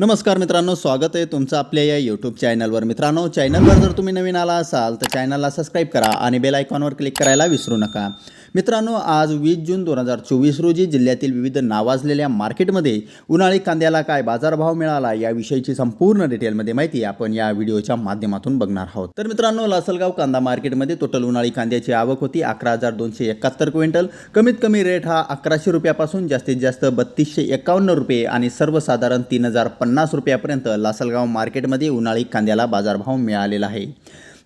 नमस्कार मित्रांनो स्वागत आहे तुमचं आपल्या या यूट्यूब चॅनलवर मित्रांनो चॅनलवर जर तुम्ही नवीन आला असाल तर चॅनलला सबस्क्राईब करा आणि बेल आयकॉनवर क्लिक करायला विसरू नका. मित्रांनो आज वीस जून दोन हजार चोवीस रोजी जिल्ह्यातील विविध नावाजलेल्या मार्केटमध्ये उन्हाळी कांद्याला काय बाजारभाव मिळाला याविषयीची संपूर्ण डिटेलमध्ये माहिती आपण या व्हिडिओच्या माध्यमातून बघणार आहोत. तर मित्रांनो लासलगाव कांदा मार्केटमध्ये टोटल उन्हाळी कांद्याची आवक होती अकरा हजार दोनशे एकाहत्तर क्विंटल. कमीत कमी रेट हा अकराशे रुपयापासून जास्तीत जास्त बत्तीसशे एकावन्न रुपये आणि सर्वसाधारण तीन हजार पन्नास रुपयापर्यंत लासलगाव मार्केटमध्ये उन्हाळी कांद्याला बाजारभाव मिळालेला आहे.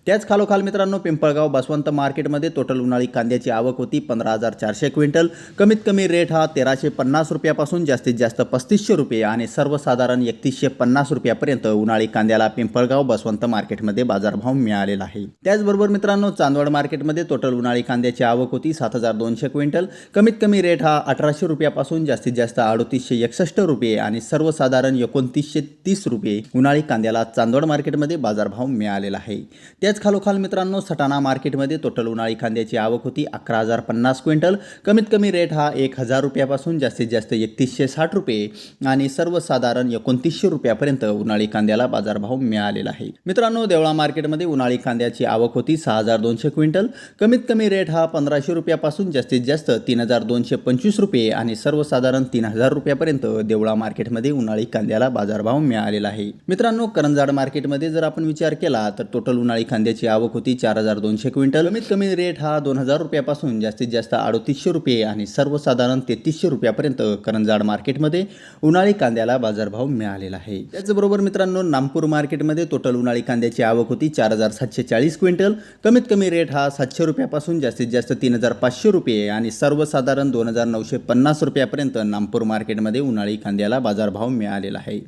त्याच खालोखाल मित्रांनो पिंपळगाव बसवंत मार्केटमध्ये टोटल उन्हाळी कांद्याची आवक होती पंधरा हजार चारशे क्विंटल. कमीत कमी रेट हा तेराशे पन्नास रुपयापासून जास्तीत जास्त पस्तीसशे रुपये आणि सर्वसाधारण एकतीसशे पन्नास रुपयापर्यंत उन्हाळी कांद्याला पिंपळगाव बसवंत मार्केटमध्ये बाजारभाव मिळालेला आहे. त्याचबरोबर मित्रांनो चांदवड मार्केटमध्ये टोटल उन्हाळी कांद्याची आवक होती सात हजार दोनशे क्विंटल. कमीत कमी रेट हा अठराशे रुपयापासून जास्तीत जास्त अडतीसशे एकसष्ट रुपये आणि सर्वसाधारण एकोणतीसशे तीस रुपये उन्हाळी कांद्याला चांदवड मार्केटमध्ये बाजारभाव मिळालेला आहे. त्याच खालोखाल मित्रांनो सटाणा मार्केटमध्ये टोटल उन्हाळी कांद्याची आवक होती. अकरा हजार पन्नास क्विंटल. कमीत कमी रेट हा एक हजार रुपयापासून जास्तीत जास्त एकतीसशे साठ रुपये आणि सर्वसाधारण एकोणतीसशे रुपयापर्यंत उन्हाळी कांद्याला बाजारभाव मिळालेला आहे. मित्रांनो देवळा मार्केटमध्ये उन्हाळी कांद्याची आवक होती सहा हजार दोनशे क्विंटल. कमीत कमी रेट हा पंधराशे रुपयापासून जास्तीत जास्त तीन हजार दोनशे पंचवीस रुपये आणि सर्वसाधारण तीन हजार रुपयापर्यंत देवळा मार्केटमध्ये उन्हाळी कांद्याला बाजारभाव मिळालेला आहे. मित्रांनो करंजाड मार्केटमध्ये जर आपण विचार केला तर टोटल उन्हाळी कांद्याची आवक होती चार हजार दोनशे क्विंटल. कमीत कमी रेट हा दोन हजार रुपयापासून जास्तीत जास्त अडतीसशे रुपये आणि सर्वसाधारण तेहतीसशे रुपयापर्यंत करंजाड मार्केटमध्ये उन्हाळी कांद्याला बाजारभाव मिळालेला आहे. त्याचबरोबर मित्रांनो नागपूर मार्केटमध्ये टोटल उन्हाळी कांद्याची आवक होती चार हजार सातशे चाळीस क्विंटल. कमीत कमी रेट हा सातशे रुपयापासून जास्तीत जास्त तीन हजार पाचशे रुपये आणि सर्वसाधारण दोन हजार नऊशे पन्नास रुपयापर्यंत नागपूर मार्केटमध्ये उन्हाळी कांद्याला बाजारभाव मिळालेला आहे.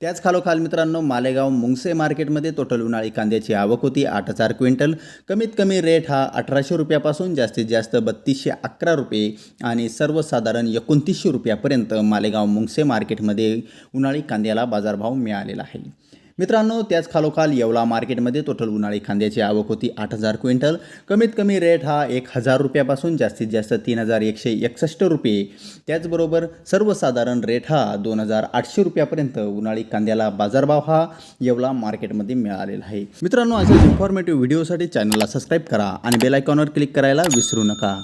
त्याच खालोखाल मित्रांनो मालेगाव मुंगसे मार्केटमध्ये टोटल उन्हाळी कांद्याची आवक होती आठ हजार क्विंटल. कमीत कमी रेट हा अठराशे रुपयापासून जास्तीत जास्त बत्तीसशे अकरा रुपये आणि सर्वसाधारण एकोणतीसशे रुपयापर्यंत मालेगाव मुंगसे मार्केटमध्ये उन्हाळी कांद्याला बाजारभाव मिळालेला आहे. मित्रांनो त्याच खालोखाल येवला मार्केटमध्ये टोटल उन्हाळी कांद्याची आवक होती आठ हजार क्विंटल. कमीत कमी रेट हा एक हजार रुपयापासून जास्तीत जास्त तीन हजार एकशे एकसष्ट रुपये. त्याचबरोबर सर्वसाधारण रेट हा दोन हजार आठशे रुपयापर्यंत उन्हाळी कांद्याला बाजारभाव हा येवला मार्केटमध्ये मिळालेला आहे. मित्रांनो अशाच इन्फॉर्मेटिव्ह व्हिडिओसाठी चॅनलला सबस्क्राईब करा आणि बेल आयकॉनवर क्लिक करायला विसरू नका.